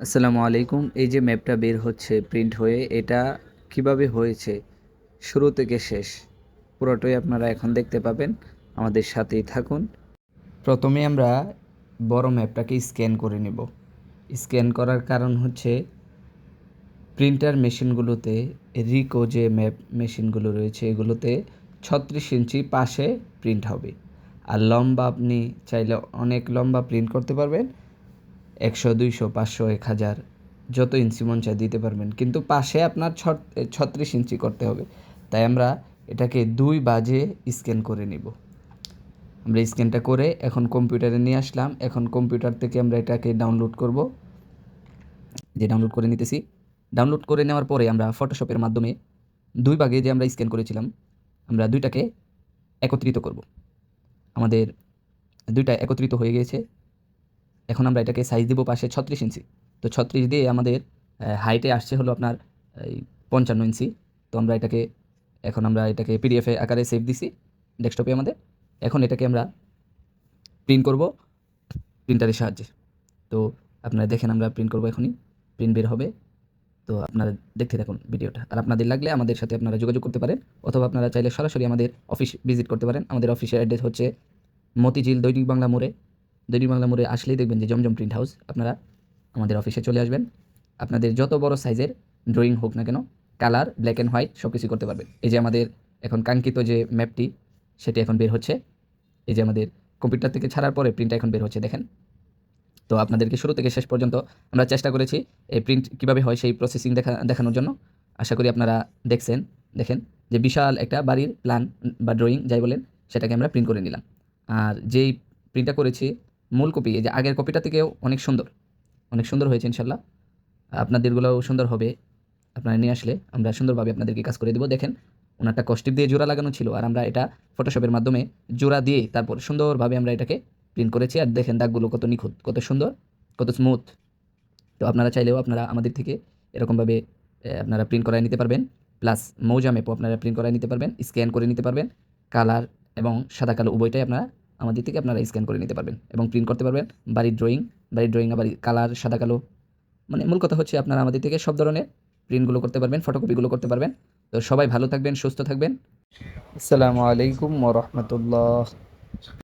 আসসালামু আলাইকুম। এই যে ম্যাপটা বের হচ্ছে প্রিন্ট হয়ে, এটা কীভাবে হয়েছে? শুরু থেকে শেষ। পুরোটাই আপনারা এখন দেখতে পাবেন। আমাদের সাথেই থাকুন। প্রথমে আমরা বড় ম্যাপটাকে স্ক্যান করে নেব। স্ক্যান করার কারণ হচ্ছে প্রিন্টার মেশিনগুলোতে রিকো যে ম্যাপ মেশিনগুলো রয়েছে, এগুলোতে ছত্রিশ ইঞ্চি পাশে প্রিন্ট হবে। আর লম্বা আপনি চাইলে অনেক লম্বা প্রিন্ট করতে পারবেন। একশো, দুইশো, পাঁচশো, এক হাজার, যত ইঞ্চি মন চায় দিতে পারবেন। কিন্তু পাশে আপনার ছত্রিশ ইঞ্চি করতে হবে। তাই আমরা এটাকে দুই বাজে স্ক্যান করে নিব। আমরা স্ক্যানটা করে এখন কম্পিউটারে নিয়ে আসলাম। এখন কম্পিউটার থেকে আমরা এটাকে ডাউনলোড করব। যে ডাউনলোড করে নিতেছি, ডাউনলোড করে নেওয়ার পরে আমরা ফটোশপের মাধ্যমে দুই ভাগে যে আমরা স্ক্যান করেছিলাম, আমরা দুইটাকে একত্রিত করব। আমাদের দুইটা একত্রিত হয়ে গিয়েছে এখন আমরা এটাকে সাইজ দেবো পাশে ছত্রিশ ইঞ্চি তো ছত্রিশ দিয়ে আমাদের হাইটে আসছে হলো আপনার, এই পঞ্চান্ন ইঞ্চি তো আমরা এটাকে, এখন আমরা এটাকে পিডিএফে আকারে সেভ দিছি ডেস্কটপে আমাদের। এখন এটাকে আমরা প্রিন্ট করব প্রিন্টারের সাহায্যে। তো আপনারা দেখেন আমরা প্রিন্ট করব এখনই প্রিন্ট বের হবে। তো আপনারা দেখতে থাকুন ভিডিওটা। আর আপনাদের লাগলে আমাদের সাথে আপনারা যোগাযোগ করতে পারেন, অথবা আপনারা চাইলে সরাসরি আমাদের অফিস ভিজিট করতে পারেন। আমাদের অফিসের অ্যাড্রেস হচ্ছে মতিঝিল দৈনিক বাংলা মোড়ে। দৈনিক বাংলা মোড়ে আসলেই দেখবেন যে জমজম প্রিন্ট হাউস আপনারা আমাদের অফিসে চলে আসবেন। আপনাদের যত বড় সাইজের ড্রয়িং হোক না কেন কালার ব্ল্যাক অ্যান্ড হোয়াইট সব কিছু করতে পারবেন। এই যে আমাদের এখন কাঙ্ক্ষিত যে ম্যাপটি সেটি এখন বের হচ্ছে। এই যে আমাদের কম্পিউটার থেকে ছাড়ার পরে প্রিন্টটা এখন বের হচ্ছে, দেখেন। তো আপনাদেরকে শুরু থেকে শেষ পর্যন্ত আমরা চেষ্টা করেছি এই প্রিন্ট কীভাবে হয় সেই প্রসেসিং দেখা, দেখানোর জন্য। আশা করি আপনারা দেখছেন, দেখেন যে বিশাল একটা বাড়ির প্ল্যান বা ড্রয়িং যাই বলেন, সেটাকে আমরা প্রিন্ট করে নিলাম। আর যেই প্রিন্টটা করেছি মূল কপি, এই যে আগের কপিটা থেকেও অনেক সুন্দর অনেক সুন্দর হয়েছে ইনশাল্লাহ। আপনাদেরগুলোও সুন্দর হবে, আপনারা নিয়ে আসলে আমরা সুন্দরভাবে আপনাদেরকে কাজ করে দেবো। দেখেন, ওনারটা কস্টিপ দিয়ে জোড়া লাগানো ছিল আর আমরা এটা ফটোশপের মাধ্যমে জোড়া দিয়ে তারপর সুন্দরভাবে আমরা এটাকে প্রিন্ট করেছি। আর দেখেন, দাগগুলো কত নিখুঁত, কত সুন্দর, কত স্মুথ তো আপনারা চাইলেও আপনারা আমাদের থেকে এরকমভাবে আপনারা প্রিন্ট করায় নিতে পারবেন। প্লাস মৌজা ম্যাপও আপনারা প্রিন্ট করায় নিতে পারবেন স্ক্যান করে নিতে পারবেন। কালার এবং সাদা কালো উভয়টাই আপনারা আমাদের থেকে আপনারা স্ক্যান করে নিতে পারবেন এবং প্রিন্ট করতে পারবেন। বাড়ির ড্রয়িং বাড়ির ড্রয়িং আবার কালার সাদা, কালো। মানে মূল কথা হচ্ছে আপনারা আমাদের থেকে সব ধরনের প্রিন্টগুলো করতে পারবেন ফটোকপিগুলো করতে পারবেন। তো সবাই ভালো থাকবেন, সুস্থ থাকবেন। আসসালামু আলাইকুম রহমতুল্লাহ।